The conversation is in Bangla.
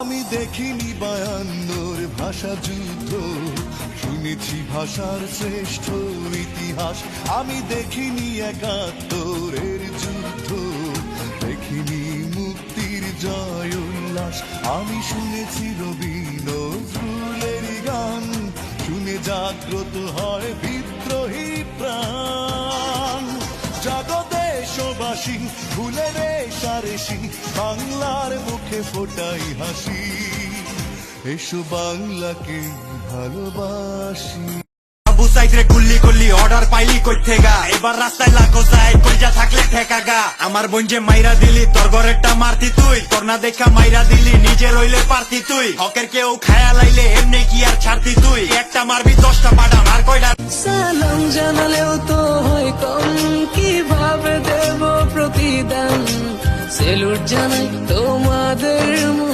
আমি দেখিনি বায়ান্নর ভাষা যুদ্ধ। শুনেছি ভাষার শ্রেষ্ঠ ইতিহাস। আমি দেখিনি একাত্তরের যুদ্ধ। দেখিনি মুক্তির জয় উল্লাস। আমি শুনেছি রবি নজরুলের গান। শুনে জাগ্রত হয় বিদ্রোহী দেশবাসী ভুলে রে সারেসি বাংলার মুখে ফোটাই হাসি। এসো বাংলাকে ভালোবাসি। আবু সাইদ রে গুল্লি গুল্লি অর্ডার পাইলি কই থেগা এবার রাস্তায় চাই কইজা থাকলে ঠেকা গা আমার বোন যে মাইরা দিলি তোর ঘরেরটা মারতি তুই। তোর না দেখা মাইরা দিলি নিজে রইলে পারতি তুই। হকের কেউ খায়া লাইলে এমনি কি আর ছাড়তি তুই? একটা মারবি দশটা পাডাম আর কয়টা সালাম জানালেও তো প্রতিদান সেলুট জানাই তোমাদের